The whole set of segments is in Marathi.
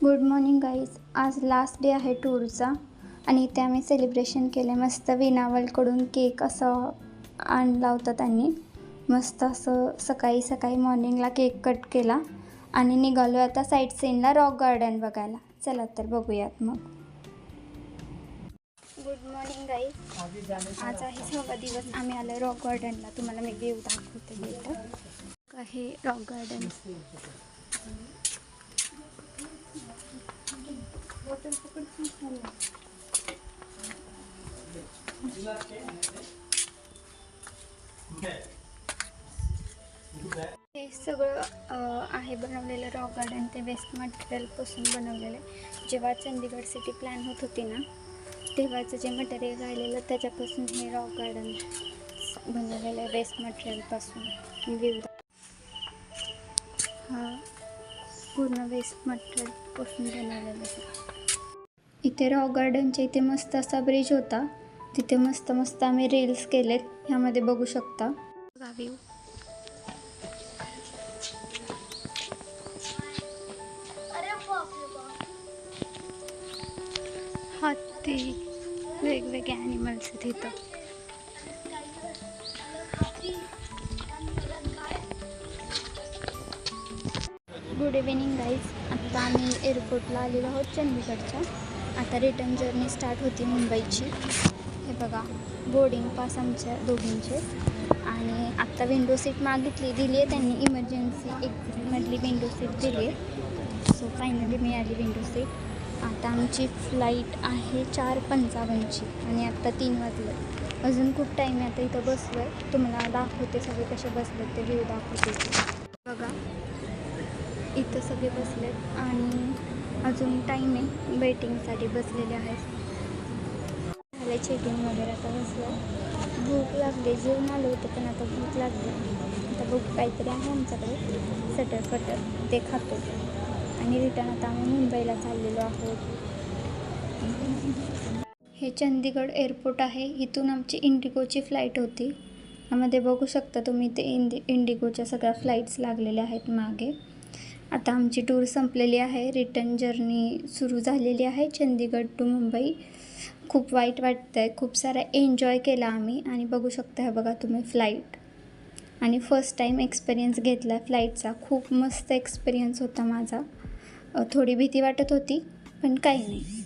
गुड मॉर्निंग गाईज आज लास्ट डे आहे टूरचा आणि इथे आम्ही सेलिब्रेशन केले मस्त विनावलकडून केक असं आणला होता त्यांनी. मस्त असं सकाळी सकाळी मॉर्निंगला केक कट केला. आणि निघालो आता साईट सीनला रॉक गार्डन बघायला. चला तर बघूयात मग. गुड मॉर्निंग गाईज आज आहे सहावा दिवस. आम्ही आलो रॉक गार्डनला तुम्हाला मी व्ह्यू दाखवते इथं. आहे रॉक गार्डन हे सगळं आहे बनवलेलं रॉक गार्डन ते वेस्ट मटेरियलपासून बनवलेलं आहे. जेव्हा चंदीगड सिटी प्लॅन होत होती ना तेव्हाचं जे मटेरियल राहिलेलं त्याच्यापासून हे रॉक गार्डन बनवलेलं आहे वेस्ट मटेरियलपासून विविध हा पूर्ण वेस्ट मटेरियलपासून बनवलेलं आहे. इथे रॉक गार्डनच्या इथे मस्त असा ब्रिज होता. तिथे मस्त मस्त आम्ही रील्स केलेत. ह्यामध्ये बघू शकता. व्ह्यू हत्ती. वेगवेगळे ॲनिमल्स आहेत इथं. गुड इव्हिनिंग गाईज आत्ता आम्ही एअरपोर्टला आलेलो आहोत चंदीगडच्या. आता रिटर्न जर्नी स्टार्ट होती मुंबईची. हे बघा बोर्डिंग पास आमच्या दोघींचे. आणि आत्ता विंडो सीट मागितली दिली आहे त्यांनी इमर्जन्सी एक्झिटमधली विंडो सीट दिली आहे सो फायनली मिळाली विंडो सीट आता आमची फ्लाईट आहे चार पंचावन्नची आणि आत्ता तीन वाजले. अजून खूप टाईम आहे आता इथं बसलो आहे तुम्हाला दाखवते सगळे कसे बसले ते व्ह्यू दाखवते. बघा इथं सगळे बसले आणि अजून टाईम आहे वेटिंगसाठी बसलेले आहेत. झालं चेकिंग वगैरे आता बसलं भूक लागली जेवण आलं होतं पण आता भूक लागली. आता भूक काहीतरी आहे आमच्याकडे. सटर फटर ते खातो. आणि रिटर्न आता आम्ही मुंबईला चाललेलो आहोत. हे चंदीगड एअरपोर्ट आहे. इथून आमची इंडिगोची फ्लाईट होती. यामध्ये बघू शकता तुम्ही ते इंदि इंडिगोच्या सगळ्या फ्लाईट्स लागलेल्या आहेत मागे. आता आमची टूर संपलेली आहे. रिटर्न जर्नी सुरू झालेली आहे चंदीगड टू मुंबई. खूप वाईट वाटतं आहे खूप सारा एन्जॉय केला आम्ही. आणि बघू शकता हे बघा तुम्ही फ्लाईट आणि फर्स्ट टाईम एक्सपिरियन्स घेतला आहे फ्लाईटचा खूप मस्त एक्सपिरियन्स होता माझा. थोडी भीती वाटत होती पण काही नाही.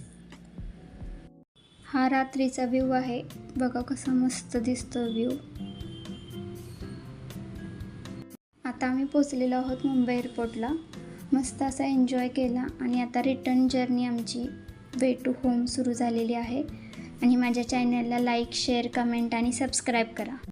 हा रात्रीचा व्ह्यू आहे. बघा कसा मस्त दिसतो व्ह्यू आता आम्ही पोचलेलो आहोत मुंबई एअरपोर्टला मस्त असा एन्जॉय केला. आणि आता रिटर्न जर्नी आमची वे टू होम सुरू झालेली आहे. आणि माझ्या चॅनलला लाईक शेअर कमेंट आणि सबस्क्राईब करा.